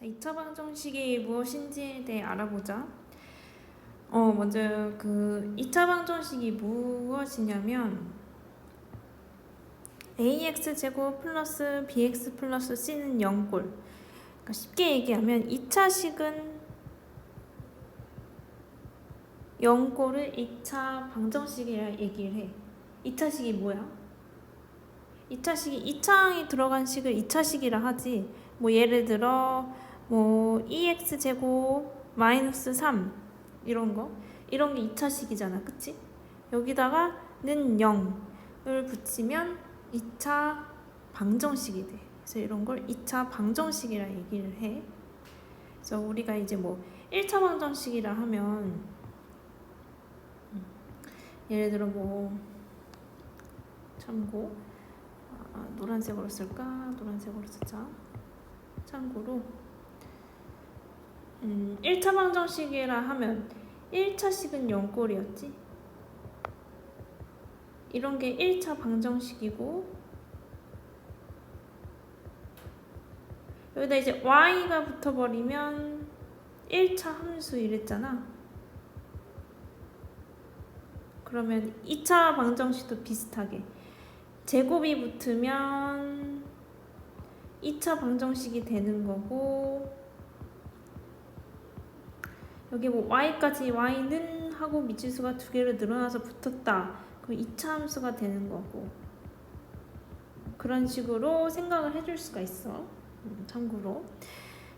자, 2차 방정식이 무엇인지에 대해 알아보자. 어, 먼저 그 2차 방정식이 무엇이냐면 ax 제곱 플러스 bx 플러스 c는 0꼴. 그러니까 쉽게 얘기하면 2차식은 0꼴을 2차 방정식이라 얘기를 해. 2차식이 뭐야? 2차식이 2차항이 들어간 식을 2차식이라 하지. 뭐 예를 들어 뭐 2x 제곱 마이너스 3 이런 거 이런 게 2차식이잖아. 그치? 여기다가 는 0을 붙이면 2차 방정식이 돼. 그래서 이런 걸 2차 방정식이라 얘기를 해. 그래서 우리가 이제 뭐 1차 방정식이라 하면 음, 예를 들어 뭐 참고 아, 노란색으로 쓸까? 노란색으로 쓰자. 참고로 음, 1차 방정식이라 하면 1차식은 0꼴이었지. 이런 게 1차 방정식이고 여기다 이제 y가 붙어버리면 1차 함수 이랬잖아. 그러면 2차 방정식도 비슷하게 제곱이 붙으면 2차 방정식이 되는 거고 여기 뭐 y까지 y는 하고 미지수가 두 개로 늘어나서 붙었다. 그럼 2차 함수가 되는 거고 그런 식으로 생각을 해줄 수가 있어. 음, 참고로.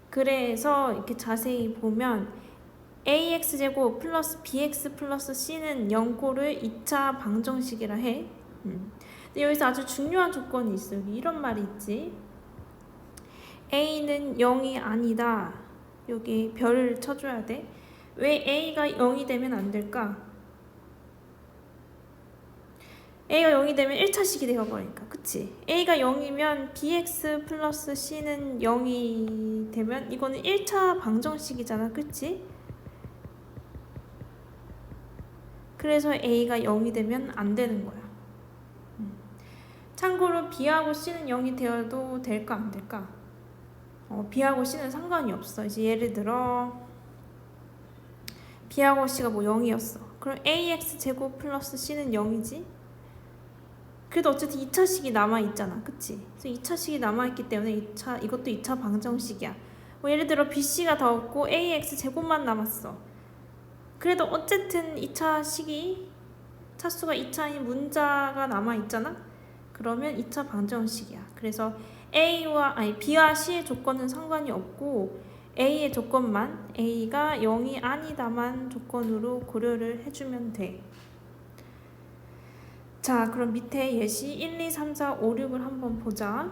그래서 이렇게 자세히 보면 ax 제곱 플러스 bx 플러스 c는 0꼴을 2차 방정식이라 해. 음. 근데 여기서 아주 중요한 조건이 있어. 여기 이런 말이 있지. a는 0이 아니다. 여기 별을 쳐줘야 돼. 왜 a가 0이 되면 안 될까? a가 0이 되면 1차식이 되어버리니까 그치? a가 0이면 bx 플러스 c는 0이 되면 이거는 1차 방정식이잖아 그치? 그래서 a가 0이 되면 안 되는 거야 음. 참고로 b하고 c는 0이 되어도 될까 안 될까? 어, b하고 c는 상관이 없어 이제 예를 들어 b하고 c가 뭐 0이었어. 그럼 ax 제곱 플러스 c는 0이지? 그래도 어쨌든 2차식이 남아있잖아. 그치? 그래서 2차식이 남아있기 때문에 2차, 이것도 2차 방정식이야. 뭐 예를 들어 bc가 더 없고 ax 제곱만 남았어. 그래도 어쨌든 2차식이 차수가 2차인 문자가 남아있잖아? 그러면 2차 방정식이야. 그래서 a와 아니 b와 c의 조건은 상관이 없고 A의 조건만 A가 0이 아니다만 조건으로 고려를 해주면 돼. 자, 그럼 밑에 예시 1, 2, 3, 4, 5, 6을 한번 보자.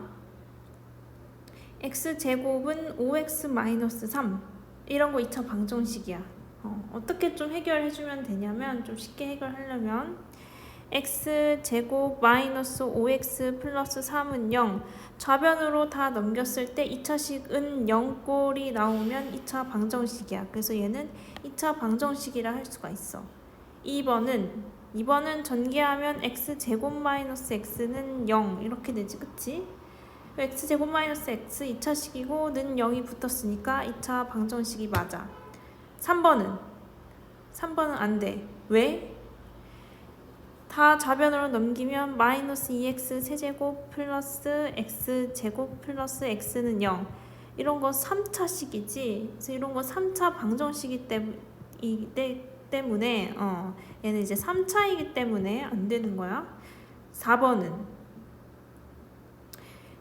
x제곱은 5x-3 이런 거 2차 방정식이야. 어, 어떻게 좀 해결해주면 되냐면 좀 쉽게 해결하려면 x제곱 마이너스 5x 플러스 3은 0 좌변으로 다 넘겼을 때 2차식은 0꼴이 나오면 2차 방정식이야. 그래서 얘는 2차 방정식이라 할 수가 있어. 2번은 2번은 전개하면 x제곱 마이너스 x는 0 이렇게 되지 그치? x제곱 마이너스 x 2차식이고 는 0이 붙었으니까 2차 방정식이 맞아. 3번은 3번은 안 돼. 왜? 다 좌변으로 넘기면 마이너스 2x 세제곱 플러스 x 제곱 플러스 x는 0 이런 거 3차식이지? 그래서 이런 거 3차 방정식이기 때문에 어, 얘는 이제 3차이기 때문에 안 되는 거야. 4번은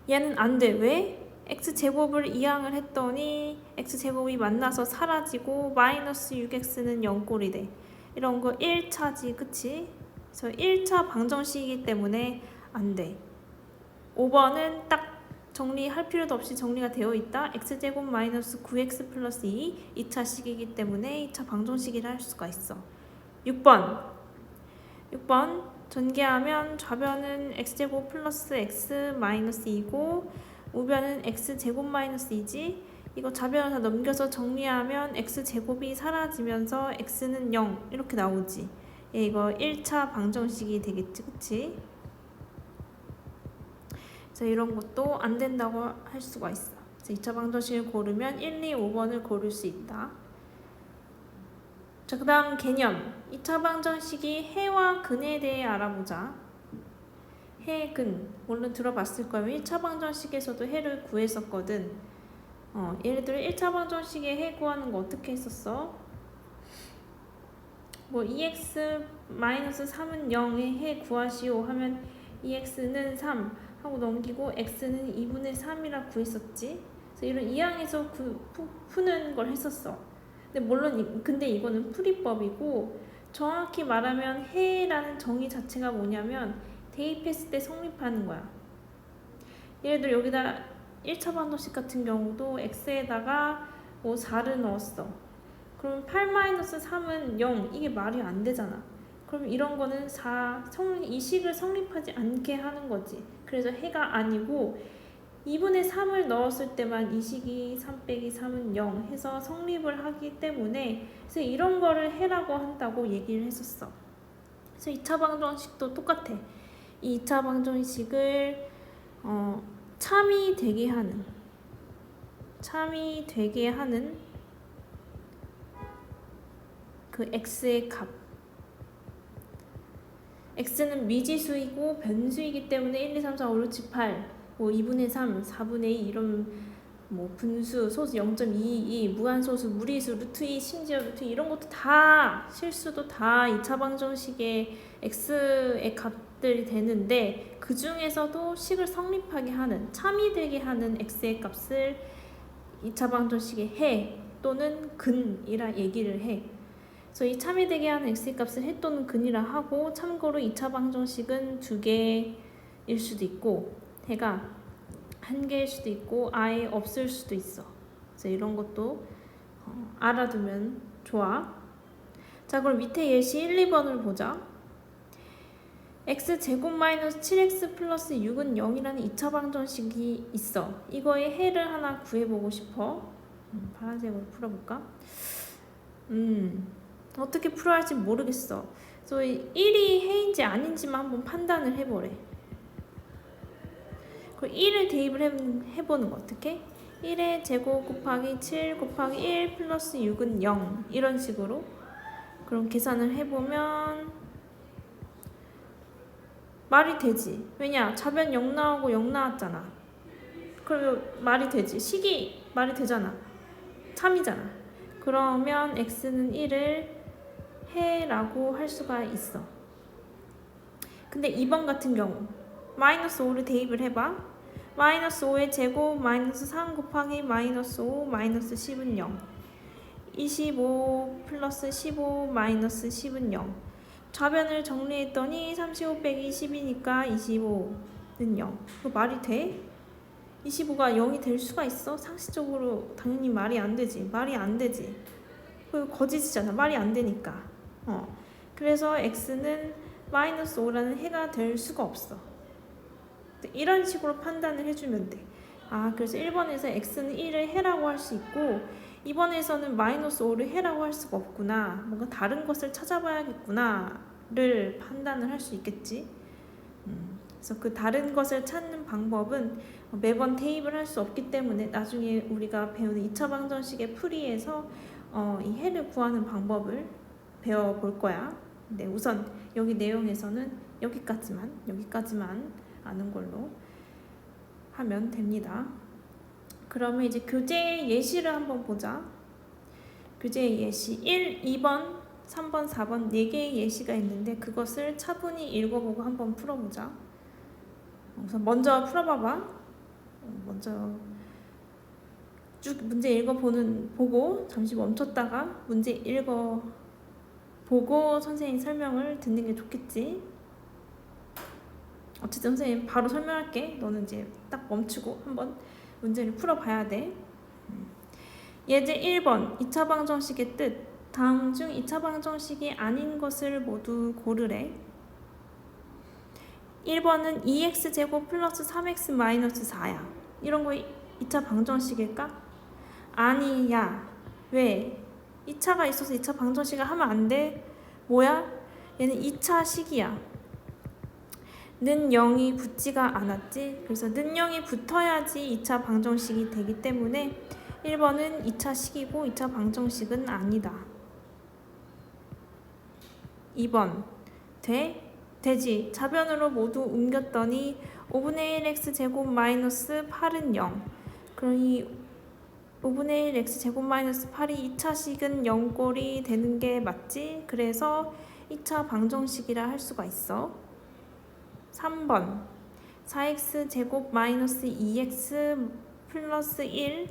얘는 안 돼. 왜? x제곱을 이항을 했더니 x제곱이 만나서 사라지고 마이너스 6x는 0꼴이 돼. 이런 거 1차지 그치? 그래서 1차 방정식이기 때문에 안 돼. 5번은 딱 정리할 필요도 없이 정리가 되어 있다. x제곱 마이너스 9x 플러스 2 2차식이기 때문에 2차 방정식이라 할 수가 있어. 6번 6번 전개하면 좌변은 x제곱 플러스 x 마이너스 2고 우변은 x제곱 마이너스 2지 이거 좌변을 다 넘겨서 정리하면 x제곱이 사라지면서 x는 0 이렇게 나오지 예, 이거 1차 방정식이 되겠지, 그치? 그래서 이런 것도 안 된다고 할 수가 있어. 그래서 2차 방정식을 고르면 1, 2, 5번을 고를 수 있다. 자, 그 다음 개념. 2차 방정식이 해와 근에 대해 알아보자. 해, 근. 물론 들어봤을 거면 1차 방정식에서도 해를 구했었거든. 어, 예를 들어 1차 방정식에 해 구하는 거 어떻게 했었어? 뭐 2x 3은 0에 해 구하시오 하면 2x는 3 하고 넘기고 x는 2분의 3이라 구했었지. 그래서 이런 이항에서 구, 푸, 푸는 걸 했었어. 근데 물론 이- 근데 이거는 풀이법이고 정확히 말하면 해라는 정의 자체가 뭐냐면 대입했을 때 성립하는 거야. 예를 들어 여기다 1차 방정식 같은 경우도 x에다가 뭐 4를 넣었어. 그럼 8-3은 0 이게 말이 안 되잖아. 그럼 이런 거는 4 성, 이 식을 성립하지 않게 하는 거지. 그래서 해가 아니고 2분의 3을 넣었을 때만 이 식이 3 빼기 3은 0 해서 성립을 하기 때문에 그래서 이런 거를 해라고 한다고 얘기를 했었어. 그래서 2차 방정식도 똑같아. 이 2차 방정식을 어, 참이 되게 하는 참이 되게 하는 그 x의 값 x는 미지수이고 변수이기 때문에 1, 2, 3, 4, 5, 6, 7, 8, 뭐 2분의 3, 4분의 2 이런 뭐 분수, 소수 0.22, 무한소수, 무리수, 루트 2, 심지어 루트 2 이런 것도 다 실수도 다 2차 방정식의 x의 값들이 되는데 그 중에서도 식을 성립하게 하는 참이 되게 하는 x의 값을 2차 방정식의 해 또는 근이라 얘기를 해. 그래서 이 참이 되게 하는 x의 값을 해 또는 근이라 하고 참고로 2차 방정식은 두 개일 수도 있고 해가 한 개일 수도 있고 아예 없을 수도 있어. 그래서 이런 것도 어, 알아두면 좋아. 자 그럼 밑에 예시 1, 2번을 보자. x 제곱 마이너스 7x 플러스 6은 0이라는 2차 방정식이 있어. 이거의 해를 하나 구해보고 싶어. 음, 파란색으로 풀어볼까? 음, 어떻게 풀어야 할지 모르겠어. 그래서 이 1이 해인지 아닌지만 한번 판단을 해보래. 그 1을 대입을 해, 해보는 거 어떻게? 1의 제곱 곱하기 7 곱하기 1 플러스 6은 0 이런 식으로 그럼 계산을 해보면 말이 되지. 왜냐? 좌변 0 나오고 0 나왔잖아. 그러면 말이 되지. 식이 말이 되잖아. 참이잖아. 그러면 x는 1을 해라고 할 수가 있어. 근데 2번 같은 경우 마이너스 5를 대입을 해봐. 마이너스 5의 제곱 마이너스 3 곱하기 마이너스 5 마이너스 10은 0. 25 플러스 15 마이너스 10은 0. 좌변을 정리했더니 35 빼기 10이니까 25는 0. 그거 말이 돼? 25가 0이 될 수가 있어? 상식적으로 당연히 말이 안 되지. 말이 안 되지. 그 거짓이잖아. 말이 안 되니까. 어. 그래서 x는 마이너스 5라는 해가 될 수가 없어. 이런 식으로 판단을 해주면 돼. 아, 그래서 1번에서 x는 1을 해라고 할 수 있고 2번에서는 마이너스 5를 해라고 할 수가 없구나. 뭔가 다른 것을 찾아봐야겠구나를 판단을 할 수 있겠지. 음, 그래서 그 다른 것을 찾는 방법은 매번 대입을 할 수 없기 때문에 나중에 우리가 배우는 2차 방정식의 풀이에서 어, 이 해를 구하는 방법을 배워볼 거야. 근데 우선 여기 내용에서는 여기까지만 여기까지만 아는 걸로 하면 됩니다. 그러면 이제 교재 예시를 한번 보자. 교재 예시 1, 2번, 3번, 4번 4개의 예시가 있는데 그것을 차분히 읽어보고 한번 풀어보자. 우선 먼저 풀어봐봐. 어, 먼저 쭉 문제 읽어보는 보고 잠시 멈췄다가 문제 읽어 보고 선생님 설명을 듣는 게 좋겠지. 어쨌든 선생님 바로 설명할게. 너는 이제 딱 멈추고 한번 문제를 풀어봐야 돼. 음. 예제 1번 2차 방정식의 뜻 다음 중 2차 방정식이 아닌 것을 모두 고르래. 1번은 2x 제곱 플러스 3x 마이너스 4야. 이런 거 2차 방정식일까? 아니야. 왜? 2차가 있어서 2차 방정식을 하면 안 돼? 뭐야? 얘는 2차 식이야. 는 0이 붙지가 않았지. 그래서 는 0이 붙어야지 2차 방정식이 되기 때문에 1번은 2차 식이고 2차 방정식은 아니다. 2번 돼? 되지. 좌변으로 모두 옮겼더니 5분의 1x 제곱 마이너스 8은 0. 그러니 5분의 1 x 제곱 마이너스 8이 2차식은 0꼴이 되는 게 맞지? 그래서 2차 방정식이라 할 수가 있어. 3번 4x 제곱 마이너스 2x 플러스 1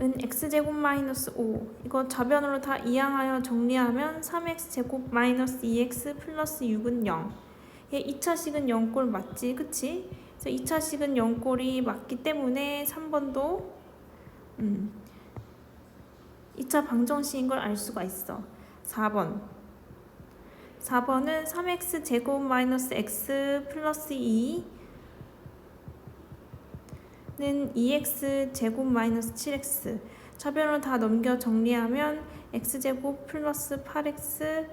은 x제곱 마이너스 5 이거 좌변으로 다 이항하여 정리하면 3x 제곱 마이너스 2x 플러스 6은 0 얘 2차식은 0꼴 맞지 그치? 그래서 2차식은 0꼴이 맞기 때문에 3번도 음, 2차 방정식인 걸 알 수가 있어. 4번. 4번은 3x 제곱 마이너스 x 플러스 2는 2x 제곱 마이너스 7x 차변으로 다 넘겨 정리하면 x 제곱 플러스 8x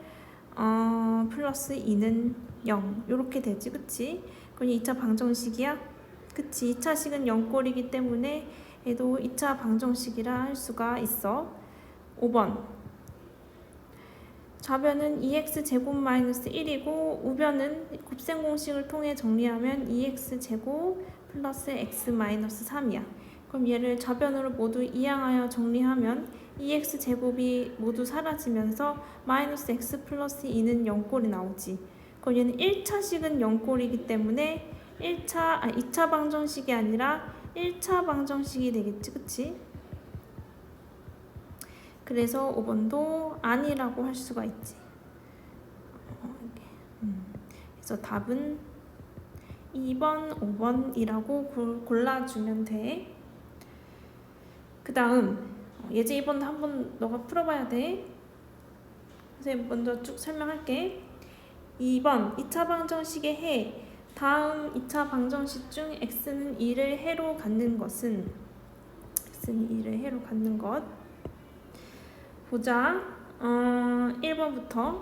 어, 플러스 2는 0 이렇게 되지 그치? 그건 2차 방정식이야? 그치 2차식은 0꼴이기 때문에 얘도 2차 방정식이라 할 수가 있어 5번 좌변은 2x 제곱 마이너스 1이고 우변은 곱셈 공식을 통해 정리하면 2x 제곱 플러스 x 마이너스 3이야. 그럼 얘를 좌변으로 모두 이항하여 정리하면 2x 제곱이 모두 사라지면서 마이너스 x 플러스 2는 0꼴이 나오지. 그럼 얘는 1차식은 0꼴이기 때문에 1차, 아 2차 방정식이 아니라 1차 방정식이 되겠지, 그치? 그래서 5번도 아니라고 할 수가 있지. 어. 음. 그래서 답은 2번, 5번이라고 골라주면 돼. 그 다음 예제 2번도 한번 너가 풀어봐야 돼. 선생님 먼저 쭉 설명할게. 2번 2차 방정식의 해 다음 2차 방정식 중 x는 2를 해로 갖는 것은 x는 2를 해로 갖는 것 보자. 어, 1번부터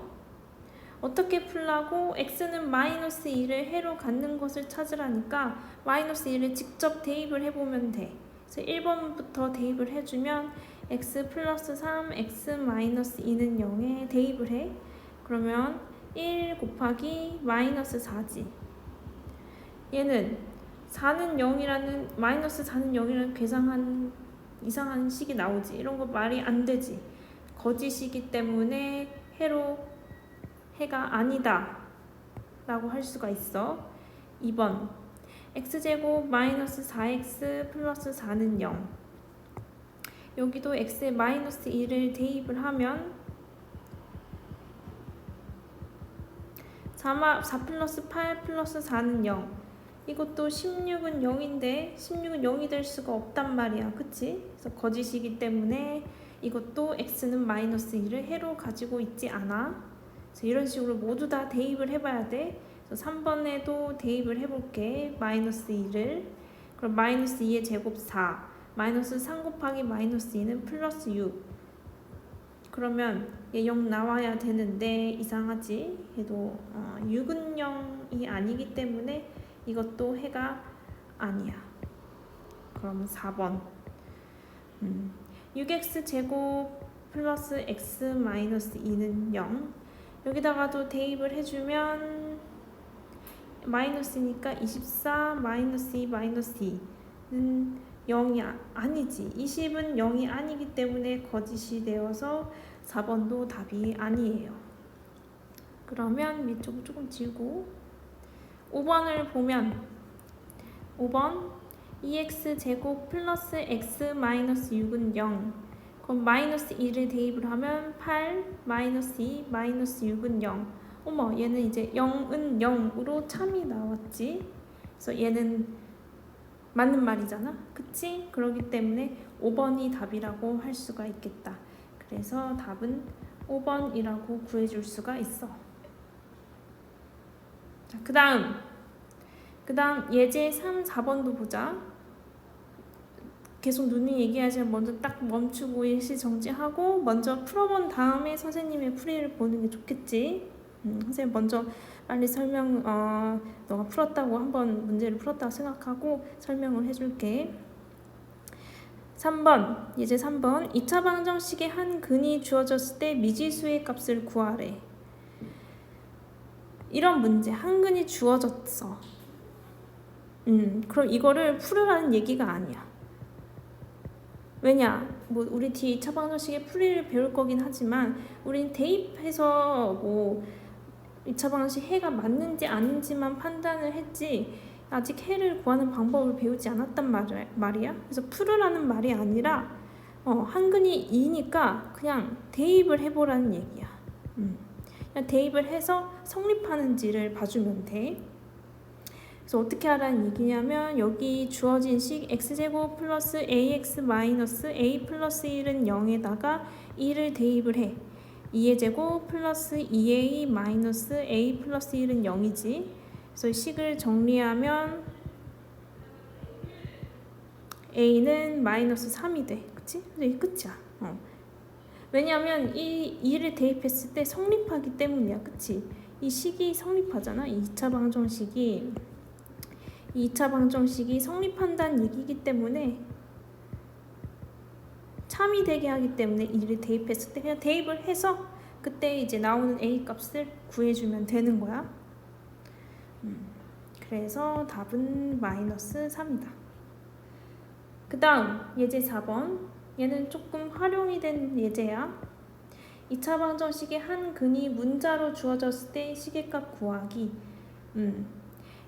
어떻게 풀라고 x는 마이너스 2를 해로 갖는 것을 찾으라니까 마이너스 2를 직접 대입을 해보면 돼. 그래서 1번부터 대입을 해주면 x 플러스 3, x 마이너스 2는 0에 대입을 해. 그러면 1 곱하기 마이너스 4지. 얘는 4는 0이라는 마이너스 4는 0이라는 계산한 이상한 식이 나오지. 이런 거 말이 안 되지. 거짓이기 때문에 해로 해가 아니다. 라고 할 수가 있어. 2번 x제곱 마이너스 4x 플러스 4는 0 여기도 x에 마이너스 2를 대입을 하면 4, 4 플러스 8 플러스 4는 0 이것도 16은 0인데 16은 0이 될 수가 없단 말이야. 그치? 그래서 거짓이기 때문에 이것도 x는 마이너스 2를 해로 가지고 있지 않아. 그래서 이런 식으로 모두 다 대입을 해봐야 돼. 그래서 3번에도 대입을 해볼게. 마이너스 2를 그럼 마이너스 2의 제곱 4 마이너스 3 곱하기 마이너스 2는 플러스 6 그러면 얘0 나와야 되는데 이상하지 얘도 어, 6은 0이 아니기 때문에 이것도 해가 아니야. 그럼 4번. 음, 6x 제곱 플러스 x 마이너스 2는 0 여기다가도 대입을 해주면 마이너스니까 24 마이너스 2 마이너스 2는 0이 아, 아니지. 20은 0이 아니기 때문에 거짓이 되어서 4번도 답이 아니에요. 그러면 밑쪽을 조금 지우고 5번을 보면 5번 2x 제곱 플러스 x 마이너스 6은 0 그럼 마이너스 2를 대입을 하면 8 마이너스 2 마이너스 6은 0 어머 얘는 이제 0은 0으로 참이 나왔지? 그래서 얘는 맞는 말이잖아. 그치? 그러기 때문에 5번이 답이라고 할 수가 있겠다. 그래서 답은 5번이라고 구해줄 수가 있어. 그 다음. 그 다음 예제 3, 4번도 보자. 계속 눈이 얘기하지만 먼저 딱 멈추고 일시 정지하고 먼저 풀어본 다음에 선생님의 풀이를 보는 게 좋겠지? 음, 선생님 먼저 빨리 설명 어 너가 풀었다고 한번 문제를 풀었다고 생각하고 설명을 해줄게. 3번 이제 3번 2차 방정식의 한 근이 주어졌을 때 미지수의 값을 구하래. 이런 문제 한 근이 주어졌어. 음 그럼 이거를 풀으라는 얘기가 아니야. 왜냐? 뭐 우리 뒤 2차 방정식의 풀이를 배울 거긴 하지만 우린 대입해서 뭐 2차 방정식 해가 맞는지 아닌지만 판단을 했지 아직 해를 구하는 방법을 배우지 않았단 말, 말이야. 그래서 풀으라는 말이 아니라 어, 한근이 2니까 그냥 대입을 해보라는 얘기야. 음. 그냥 대입을 해서 성립하는지를 봐주면 돼. 그래서 어떻게 하라는 얘기냐면 여기 주어진 식 x제곱 플러스 ax 마이너스 a 플러스 1은 0에다가 2를 대입을 해. 2의 제곱 플러스 2a 마이너스 a 플러스 1은 0이지. 그래서 식을 정리하면 a는 마이너스 3이 돼. 그치? 근데 이게 끝이야. 어. 왜냐하면 이 2를 대입했을 때 성립하기 때문이야. 그치? 이 식이 성립하잖아. 2차 방정식이. 2차 방정식이 성립한다는 얘기이기 때문에 참이 되게 하기 때문에 이를 대입했을 때 그냥 대입을 해서 그때 이제 나오는 a 값을 구해주면 되는 거야. 음, 그래서 답은 마이너스 3이다. 그 다음 예제 4번 얘는 조금 활용이 된 예제야. 2차 방정식의 한 근이 문자로 주어졌을 때 시계값 구하기. 음,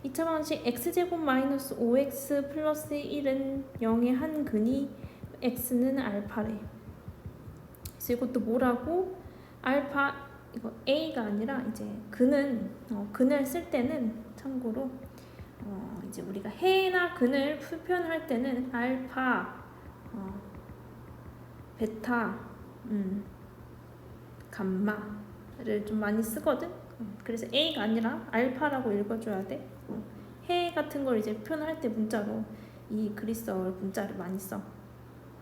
2차 방식 x제곱 마이너스 5x 플러스 1은 0의 한 근이 x는 알파래. 그래서 이것도 뭐라고? 알파 이거 a가 아니라 이제 근은 어, 근을 쓸 때는 참고로 어, 이제 우리가 해나 근을 표현할 때는 알파, 어, 베타, 음, 감마를 좀 많이 쓰거든. 음, 그래서 a가 아니라 알파라고 읽어줘야 돼. 해 같은 걸 이제 표현할 때 문자로 이 그리스어를 문자를 많이 써.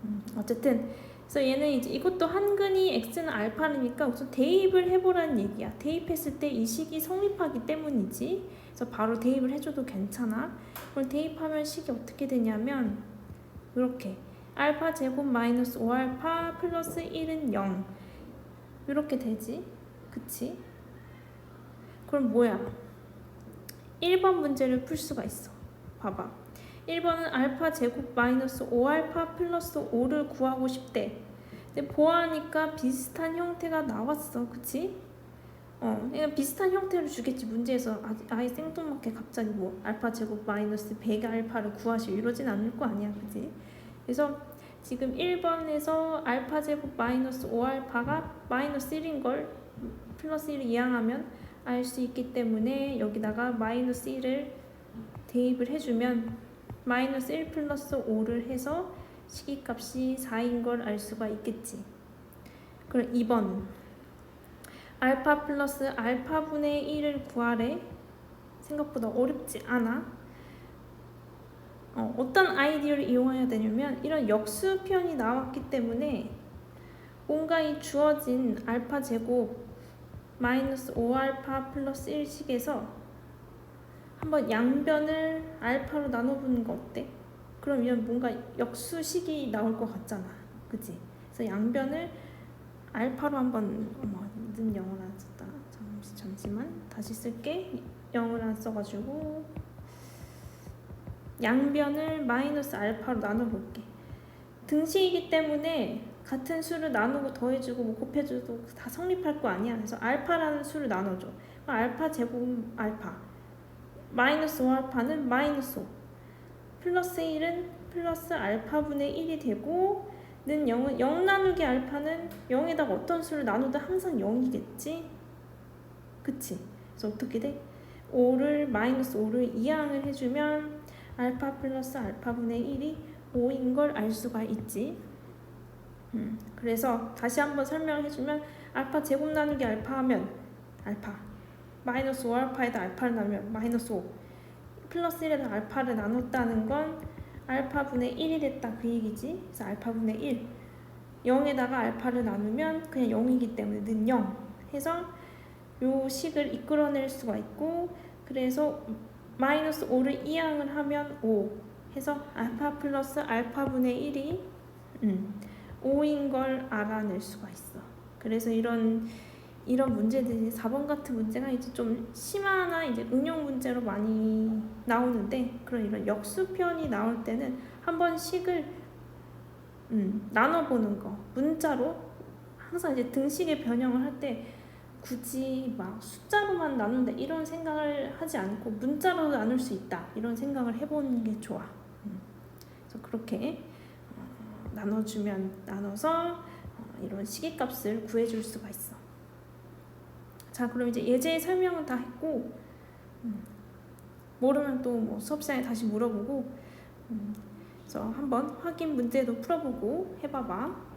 음, 어쨌든 그래서 얘는 이제 이것도 한근이 x는 알파니까 우선 대입을 해보라는 얘기야. 대입했을 때 이 식이 성립하기 때문이지. 그래서 바로 대입을 해줘도 괜찮아. 그럼 대입하면 식이 어떻게 되냐면 이렇게 알파 제곱 마이너스 5알파 플러스 1은 0 이렇게 되지. 그치? 그럼 뭐야? 1번 문제를 풀 수가 있어. 봐봐. 1번은 알파 제곱 마이너스 5알파 플러스 5를 구하고 싶대. 근데 보아하니까 비슷한 형태가 나왔어. 그치? 어, 그냥 비슷한 형태를 주겠지. 문제에서 아, 아예 생뚱맞게 갑자기 뭐 알파 제곱 마이너스 100 알파를 구하시오 이러진 않을 거 아니야. 그치? 그래서 지금 1번에서 알파 제곱 마이너스 5알파가 마이너스 1인 걸 플러스 1을 이항하면 알 수 있기 때문에 여기다가 마이너스 1을 대입을 해주면 마이너스 1 플러스 5를 해서 시기값이 4인 걸 알 수가 있겠지. 그럼 2번 알파 플러스 알파분의 1을 구하래. 생각보다 어렵지 않아. 어, 어떤 아이디어를 이용해야 되냐면 이런 역수 표현이 나왔기 때문에 뭔가 이 주어진 알파 제곱 마이너스 5알파 플러스 1식에서 한번 양변을 알파로 나눠보는 거 어때? 그러면 뭔가 역수식이 나올 것 같잖아. 그치? 그래서 양변을 알파로 한번 어머 는 영어를 안 썼다. 잠시, 잠시만 다시 쓸게. 영어를 안 써가지고 양변을 마이너스 알파로 나눠볼게. 등식이기 때문에 같은 수를 나누고 더해주고 뭐 곱해줘도 다 성립할 거 아니야. 그래서 알파라는 수를 나눠줘. 알파 제곱 알파. 마이너스 5알파는 마이너스 5. 플러스 1은 플러스 알파분의 1이 되고 는 0은 0 나누기 알파는 0에다가 어떤 수를 나눠도 항상 0이겠지? 그치? 그래서 어떻게 돼? 5를 마이너스 5를 이항을 해주면 알파 플러스 알파분의 1이 5인 걸 알 수가 있지. 음, 그래서 다시 한번 설명을 해주면 알파 제곱 나누기 알파 하면 알파 마이너스 5알파에다 알파를 나누면 마이너스 5 플러스 1에다 알파를 나눴다는 건 알파분의 1이 됐다 그 얘기지. 그래서 알파분의 1 0에다가 알파를 나누면 그냥 0이기 때문에 는 0 해서 요 식을 이끌어낼 수가 있고 그래서 마이너스 5를 이항을 하면 5 해서 알파 플러스 알파분의 1이 음, 5인 걸 알아낼 수가 있어. 그래서 이런 이런 문제들이 4번 같은 문제가 이제 좀 심화나 이제 응용 문제로 많이 나오는데 그런 이런 역수편이 나올 때는 한번 식을 음, 나눠보는 거 문자로 항상 이제 등식의 변형을 할 때 굳이 막 숫자로만 나눈다 이런 생각을 하지 않고 문자로 나눌 수 있다 이런 생각을 해보는 게 좋아. 음. 그래서 그렇게 어, 나눠주면 나눠서 어, 이런 시계값을 구해줄 수가 있어. 자, 그럼 이제 예제 설명은 다 했고 음, 모르면 또 뭐 수업 시간에 다시 물어보고 음, 그래서 한번 확인 문제도 풀어보고 해봐봐.